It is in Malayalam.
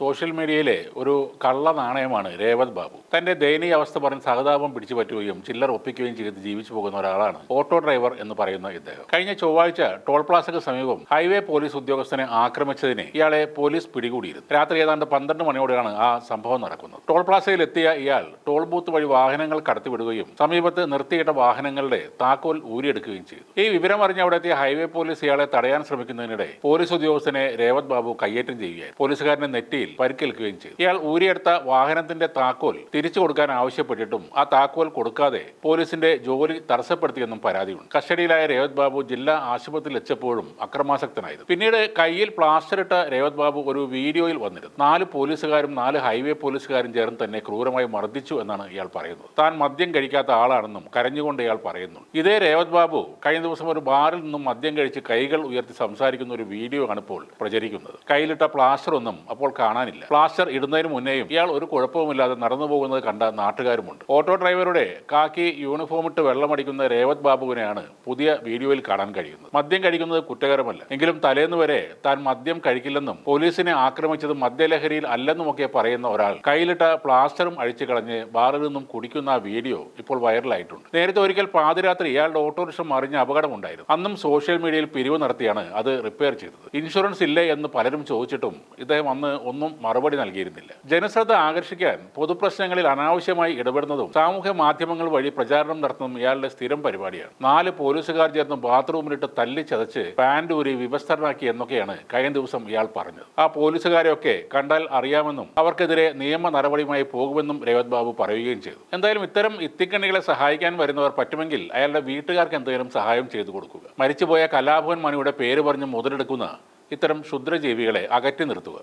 സോഷ്യൽ മീഡിയയിലെ ഒരു കള്ള നാണയമാണ് രേവത് ബാബു. തന്റെ ദയനീയ അവസ്ഥ പറഞ്ഞ് സഹതാപം പിടിച്ചു പറ്റുകയും ചില്ലർ ഒപ്പിക്കുകയും ചെയ്ത് ജീവിച്ചു പോകുന്ന ഒരാളാണ് ഓട്ടോ ഡ്രൈവർ എന്ന് പറയുന്ന ഇദ്ദേഹം. കഴിഞ്ഞ ചൊവ്വാഴ്ച ടോൾ പ്ലാസയ്ക്ക് സമീപം ഹൈവേ പോലീസ് ഉദ്യോഗസ്ഥനെ ആക്രമിച്ചതിനെ ഇയാളെ പോലീസ് പിടികൂടിയിരുന്നു. രാത്രി ഏതാണ്ട് പന്ത്രണ്ട് മണിയോടെയാണ് ആ സംഭവം നടക്കുന്നത്. ടോൾ പ്ലാസയിൽ എത്തിയ ഇയാൾ ടോൾ ബൂത്ത് വഴി വാഹനങ്ങൾ കടത്തിവിടുകയും സമീപത്ത് നിർത്തിയിട്ട വാഹനങ്ങളുടെ താക്കോൽ ഊരിയെടുക്കുകയും ചെയ്തു. ഈ വിവരം അറിഞ്ഞ അവിടെ എത്തിയ ഹൈവേ പോലീസ് ഇയാളെ തടയാൻ ശ്രമിക്കുന്നതിനിടെ പോലീസ് ഉദ്യോഗസ്ഥനെ രേവത് ബാബു കയ്യേറ്റം ചെയ്യുകയായിരുന്നു. പോലീസുകാരന്റെ നെറ്റിയിൽ പരിക്കേൽക്കുകയും ചെയ്തു. ഇയാൾ ഊരിയെടുത്ത വാഹനത്തിന്റെ താക്കോൽ തിരിച്ചു കൊടുക്കാൻ ആവശ്യപ്പെട്ടിട്ടും ആ താക്കോൽ കൊടുക്കാതെ പോലീസിന്റെ ജോലി തടസ്സപ്പെടുത്തിയെന്നും പരാതിയുണ്ട്. കസ്റ്റഡിയിലായ രേവത് ബാബു ജില്ലാ ആശുപത്രിയിൽ എത്തിയപ്പോഴും അക്രമാസക്തനായിരുന്നു. പിന്നീട് കയ്യിൽ പ്ലാസ്റ്റർ ഇട്ട രേവത് ബാബു ഒരു വീഡിയോയിൽ വന്നിരുന്നു. നാല് പോലീസുകാരും നാല് ഹൈവേ പോലീസുകാരും ചേർന്ന് തന്നെ ക്രൂരമായി മർദ്ദിച്ചു എന്നാണ് ഇയാൾ പറയുന്നത്. താൻ മദ്യം കഴിക്കാത്ത ആളാണെന്നും കരഞ്ഞുകൊണ്ട് ഇയാൾ പറയുന്നു. ഇതേ രേവത് ബാബു കഴിഞ്ഞ ദിവസം ഒരു ബാറിൽ നിന്നും മദ്യം കഴിച്ച് കൈകൾ ഉയർത്തി സംസാരിക്കുന്ന ഒരു വീഡിയോ ആണ് ഇപ്പോൾ പ്രചരിക്കുന്നത്. കയ്യിലിട്ട പ്ലാസ്റ്റർ ഒന്നും അപ്പോൾ കാണാനില്ല. പ്ലാസ്റ്റർ ഇടുന്നതിന് മുന്നേയും ഇയാൾ ഒരു കുഴപ്പവുമില്ലാതെ നടന്നു പോകുന്നത് കണ്ട നാട്ടുകാരുമുണ്ട്. ഓട്ടോ ഡ്രൈവറുടെ കാക്കി യൂണിഫോം ഇട്ട് വെള്ളമടിക്കുന്ന രേവത് ബാബുവിനെയാണ് പുതിയ വീഡിയോയിൽ കാണാൻ കഴിയുന്നത്. മദ്യം കഴിക്കുന്നത് കുറ്റകരമല്ല. എങ്കിലും തലേന്ന് വരെ താൻ മദ്യം കഴിക്കില്ലെന്നും പോലീസിനെ ആക്രമിച്ചത് മദ്യലഹരിയിൽ അല്ലെന്നുമൊക്കെ പറയുന്ന ഒരാൾ കയ്യിലിട്ട പ്ലാസ്റ്ററും അഴിച്ചു കളഞ്ഞ് ബാറിൽ നിന്നും കുടിക്കുന്ന ആ വീഡിയോ ഇപ്പോൾ വൈറലായിട്ടുണ്ട്. നേരത്തെ ഒരിക്കൽ പാതിരാത്രി ഇയാളുടെ ഓട്ടോറിക്ഷ മറിഞ്ഞ അപകടമുണ്ടായിരുന്നു. അന്നും സോഷ്യൽ മീഡിയയിൽ പിരിവ് നടത്തിയാണ് അത് റിപ്പയർ ചെയ്തത്. ഇൻഷുറൻസ് ഇല്ലേ എന്ന് പലരും ചോദിച്ചിട്ടും ഇദ്ദേഹം അന്ന് ഒന്നും മറുപടി നൽകിയിരുന്നില്ല. ജനശ്രദ്ധ ആകർഷിക്കാൻ പൊതുപ്രശ്നങ്ങളിൽ അനാവശ്യമായി ഇടപെടുന്നതും സാമൂഹ്യ മാധ്യമങ്ങൾ വഴി പ്രചാരണം നടത്തുന്നതും ഇയാളുടെ സ്ഥിരം പരിപാടിയാണ്. നാല് പോലീസുകാർ ചേർന്ന് ബാത്റൂമിലിട്ട് തല്ലി ചതച്ച് പാന്റ് ഊരി വിവസ്ഥരനാക്കി എന്നൊക്കെയാണ് കഴിഞ്ഞ ദിവസം ഇയാൾ പറഞ്ഞത്. ആ പോലീസുകാരെയൊക്കെ കണ്ടാൽ അറിയാമെന്നും അവർക്കെതിരെ നിയമ നടപടിയുമായി പോകുമെന്നും രേവത് ബാബു പറയുകയും ചെയ്തു. എന്തായാലും ഇത്തരം ഇത്തിക്കണ്ണികളെ സഹായിക്കാൻ വരുന്നവർ പറ്റുമെങ്കിൽ അയാളുടെ വീട്ടുകാർക്ക് എന്തെങ്കിലും സഹായം ചെയ്തു കൊടുക്കുക. മരിച്ചുപോയ കലാഭവൻ മണിയുടെ പേര് പറഞ്ഞ് മുതലെടുക്കുന്ന ഇത്തരം ക്ഷുദ്രജീവികളെ അകറ്റി നിർത്തുക.